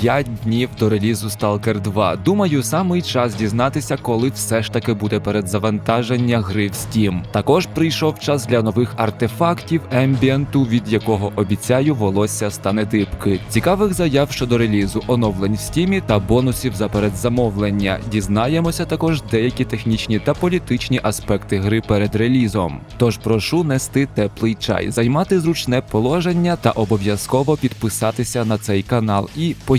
5 днів до релізу Stalker 2. Думаю, самий час дізнатися, коли все ж таки буде передзавантаження гри в Steam. Також прийшов час для нових артефактів, ембієнту, від якого обіцяю, волосся стане дибки. Цікавих заяв щодо релізу, оновлень в Steam та бонусів за передзамовлення. Дізнаємося також деякі технічні та політичні аспекти гри перед релізом. Тож прошу нести теплий чай, займати зручне положення та обов'язково підписатися на цей канал. І поїхали.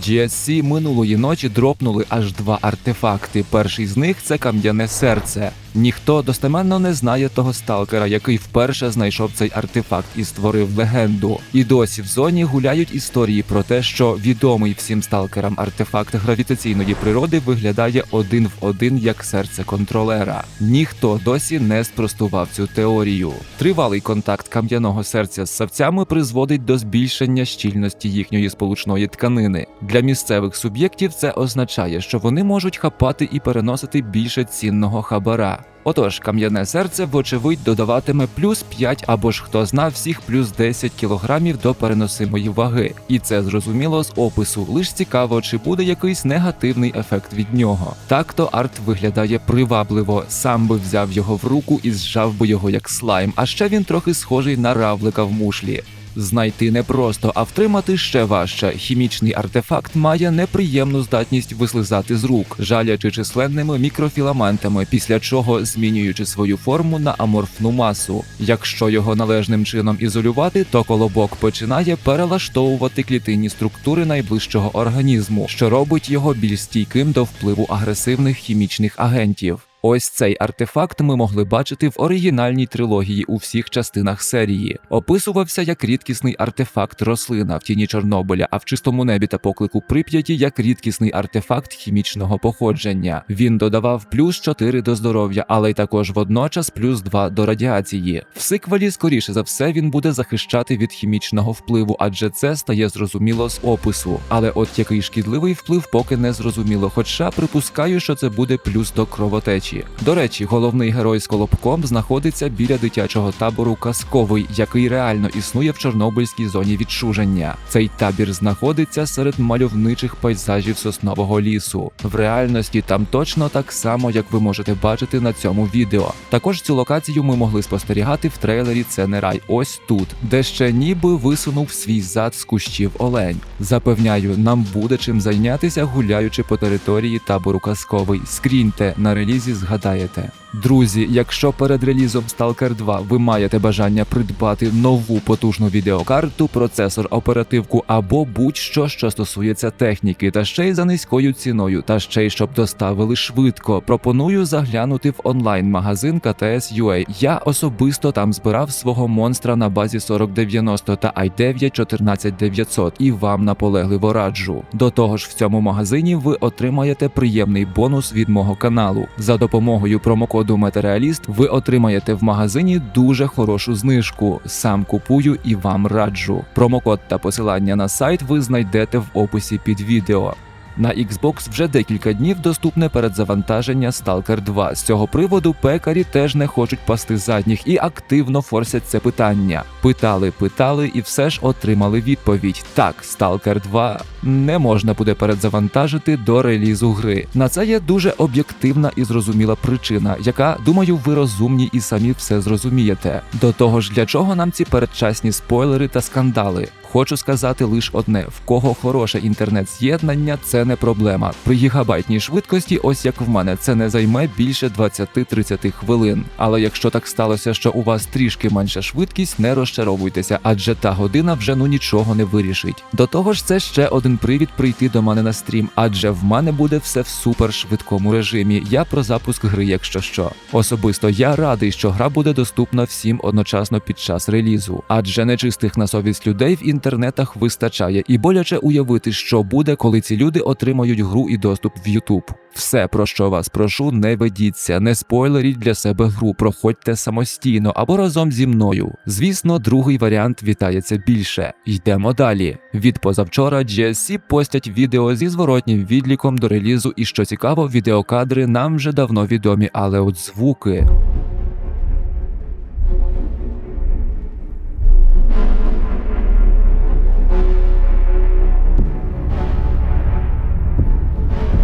GSC минулої ночі дропнули аж два артефакти. Перший з них це кам'яне серце. Ніхто достеменно не знає того сталкера, який вперше знайшов цей артефакт і створив легенду. І досі в зоні гуляють історії про те, що відомий всім сталкерам артефакт гравітаційної природи виглядає один в один як серце контролера. Ніхто досі не спростував цю теорію. Тривалий контакт кам'яного серця з савцями призводить до збільшення щільності їхньої сполучної тканини. Для місцевих суб'єктів це означає, що вони можуть хапати і переносити більше цінного хабара. Отож, кам'яне серце, вочевидь, додаватиме плюс 5 або ж хто знав всіх плюс 10 кілограмів до переносимої ваги. І це зрозуміло з опису. Лиш цікаво, чи буде якийсь негативний ефект від нього. Так то арт виглядає привабливо. Сам би взяв його в руку і зжав би його як слайм. А ще він трохи схожий на равлика в мушлі. Знайти непросто, а втримати ще важче. Хімічний артефакт має неприємну здатність вислизати з рук, жалячи численними мікрофіламентами, після чого змінюючи свою форму на аморфну масу. Якщо його належним чином ізолювати, то колобок починає перелаштовувати клітинні структури найближчого організму, що робить його більш стійким до впливу агресивних хімічних агентів. Ось цей артефакт ми могли бачити в оригінальній трилогії у всіх частинах серії. Описувався як рідкісний артефакт рослина в тіні Чорнобиля, а в чистому небі та поклику Прип'яті як рідкісний артефакт хімічного походження. Він додавав плюс 4 до здоров'я, але й також водночас плюс 2 до радіації. В сиквелі, скоріше за все, він буде захищати від хімічного впливу, адже це стає зрозуміло з опису. Але от який шкідливий вплив поки не зрозуміло. Хоча припускаю, що це буде плюс до кровотечі. До речі, головний герой з колобком знаходиться біля дитячого табору Казковий, який реально існує в Чорнобильській зоні відчуження. Цей табір знаходиться серед мальовничих пейзажів соснового лісу. В реальності там точно так само, як ви можете бачити на цьому відео. Також цю локацію ми могли спостерігати в трейлері Це не рай. Ось тут, де ще ніби висунув свій зад з кущів олень. Запевняю, нам буде чим зайнятися, гуляючи по території табору Казковий. Скріньте на релізі згадаєте. Друзі, якщо перед релізом Stalker 2 ви маєте бажання придбати нову потужну відеокарту, процесор, оперативку або будь-що, що стосується техніки, та ще й за низькою ціною, та ще й щоб доставили швидко, пропоную заглянути в онлайн-магазин KTS.UA. Я особисто там збирав свого монстра на базі 4090 та i9 14900 і вам наполегливо раджу. До того ж, в цьому магазині ви отримаєте приємний бонус від мого каналу. За допомогою промокоду Матеріаліст ви отримаєте в магазині дуже хорошу знижку. Сам купую і вам раджу. Промокод та посилання на сайт ви знайдете в описі під відео. На Xbox вже декілька днів доступне передзавантаження Stalker 2. З цього приводу пекарі теж не хочуть пасти задніх і активно форсять це питання. Питали, питали і все ж отримали відповідь: так, Stalker 2 не можна буде передзавантажити до релізу гри. На це є дуже об'єктивна і зрозуміла причина, яка, думаю, ви розумні і самі все зрозумієте. До того ж, для чого нам ці передчасні спойлери та скандали? Хочу сказати лише одне: в кого хороше інтернет-з'єднання, це не проблема. При гігабайтній швидкості, ось як в мене, це не займе більше 20-30 хвилин. Але якщо так сталося, що у вас трішки менша швидкість, не розчаровуйтеся, адже та година вже ну нічого не вирішить. До того ж, це ще один привід прийти до мене на стрім, адже в мене буде все в супер швидкому режимі. Я про запуск гри, якщо що. Особисто я радий, що гра буде доступна всім одночасно під час релізу, адже нечистих на совість людей в інтернетах вистачає, і боляче уявити, що буде, коли ці люди отримають гру і доступ в YouTube. Все, про що вас прошу, не ведіться, не спойлеріть для себе гру, проходьте самостійно або разом зі мною. Звісно, другий варіант вітається більше. Йдемо далі. Від позавчора GSC постять відео зі зворотнім відліком до релізу, і що цікаво, відеокадри нам вже давно відомі, але от звуки.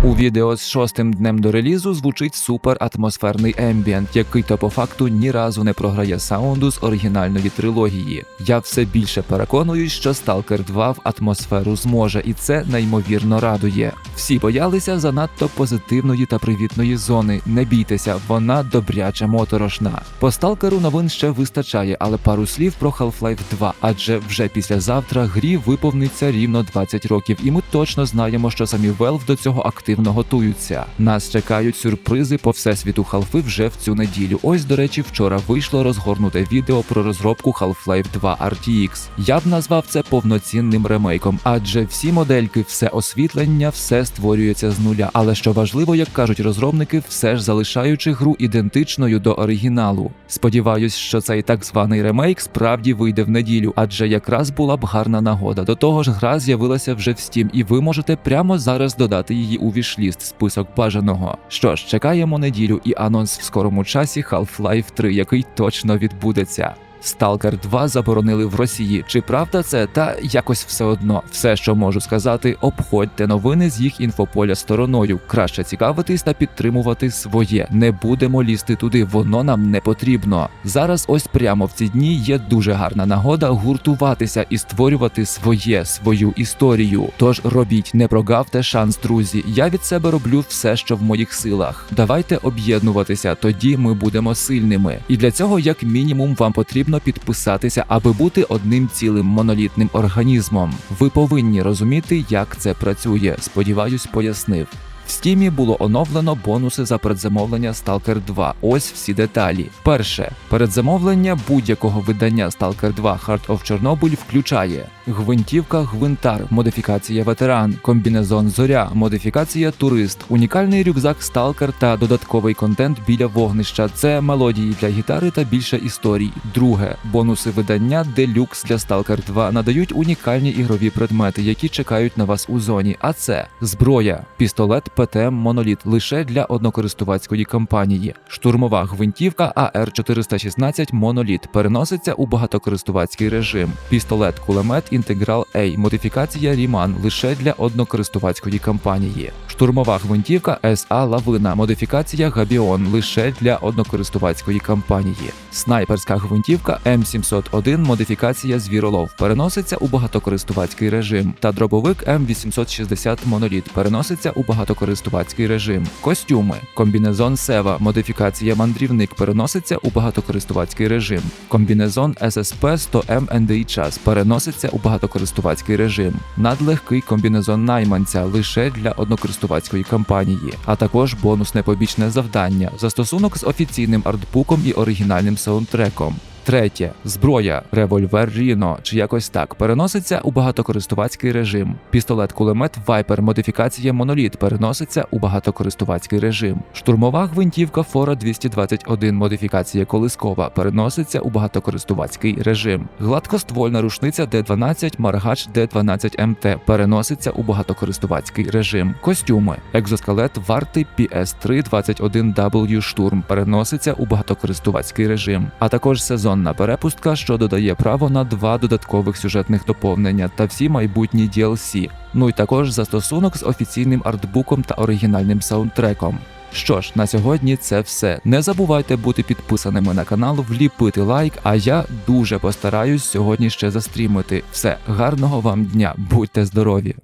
У відео з шостим днем до релізу звучить супер атмосферний ембієнт, який то по факту ні разу не програє саунду з оригінальної трилогії. Я все більше переконуюсь, що Stalker 2 в атмосферу зможе, і це неймовірно радує. Всі боялися занадто позитивної та привітної зони. Не бійтеся, вона добряче моторошна. По сталкеру новин ще вистачає, але пару слів про Half-Life 2, адже вже післязавтра грі виповниться рівно 20 років, і ми точно знаємо, що самі Valve до цього активно готуються. Нас чекають сюрпризи по всесвіту Half вже в цю неділю. Ось, до речі, вчора вийшло розгорнуте відео про розробку Half-Life 2 RTX. Я б назвав це повноцінним ремейком, адже всі модельки, все освітлення, все створюється з нуля. Але що важливо, як кажуть розробники, все ж залишаючи гру ідентичною до оригіналу. Сподіваюсь, що цей так званий ремейк справді вийде в неділю, адже якраз була б гарна нагода. До того ж, гра з'явилася вже в Steam, і ви можете прямо зараз додати її у вішліст список бажаного. Що ж, чекаємо неділю і анонс в скорому часі Half-Life 3, який точно відбудеться. Stalker 2 заборонили в Росії. Чи правда це? Та якось все одно. Все, що можу сказати, обходьте новини з їх інфополя стороною. Краще цікавитись та підтримувати своє. Не будемо лізти туди, воно нам не потрібно. Зараз, ось прямо в ці дні, є дуже гарна нагода гуртуватися і створювати своє, свою історію. Тож робіть, не прогавте шанс, друзі. Я від себе роблю все, що в моїх силах. Давайте об'єднуватися, тоді ми будемо сильними. І для цього, як мінімум, вам потрібно підписатися, аби бути одним цілим монолітним організмом. Ви повинні розуміти, як це працює. Сподіваюсь, пояснив. В стімі було оновлено бонуси за передзамовлення Stalker 2. Ось всі деталі. Перше, передзамовлення будь-якого видання Stalker 2 Heart of Chernobyl включає гвинтівка Гвинтар, модифікація ветеран, комбінезон Зоря, модифікація Турист, унікальний рюкзак Stalker та додатковий контент біля вогнища. Це мелодії для гітари та більше історій. Друге, бонуси видання Deluxe для Stalker 2 надають унікальні ігрові предмети, які чекають на вас у зоні. А це зброя, пістолет ПТМ Моноліт лише для однокористувацької кампанії, штурмова гвинтівка АР-416 Моноліт переноситься у багатокористувацький режим, пістолет кулемет Інтеграл A, модифікація Ріман лише для однокористувацької кампанії, штурмова гвинтівка СА Лавина, модифікація Габіон. Лише для однокористувацької кампанії, снайперська гвинтівка М701, модифікація Звіролов. Переноситься у багатокористувацький режим, та дробовик М860 Моноліт. Переноситься у багатокористувацький режим. Костюми, комбінезон Сева, модифікація Мандрівник. Переноситься у багатокористувацький режим. Комбінезон SSP 100 м NDI час. Переноситься у багатокористувацький режим. Надлегкий комбінезон найманця. Лише для однокористувацької кампанії, а також бонусне побічне завдання, застосунок з офіційним артбуком і оригінальним саундтреком. Третє зброя, револьвер Ріно чи якось так переноситься у багатокористувацький режим. Пістолет-кулемет Viper модифікація Моноліт переноситься у багатокористувацький режим. Штурмова гвинтівка Фора 221 модифікація Колискова переноситься у багатокористувацький режим. Гладкоствольна рушниця Д12 Маргач Д12 МТ переноситься у багатокористувацький режим. Костюми, екзоскелет варти PS3 21W Штурм переноситься у багатокористувацький режим, а також сезон сезонна перепустка, що додає право на два додаткових сюжетних доповнення та всі майбутні DLC. Ну і також застосунок з офіційним артбуком та оригінальним саундтреком. Що ж, на сьогодні це все. Не забувайте бути підписаними на канал, вліпити лайк. А я дуже постараюсь сьогодні ще застрімити. Все, гарного вам дня, будьте здорові!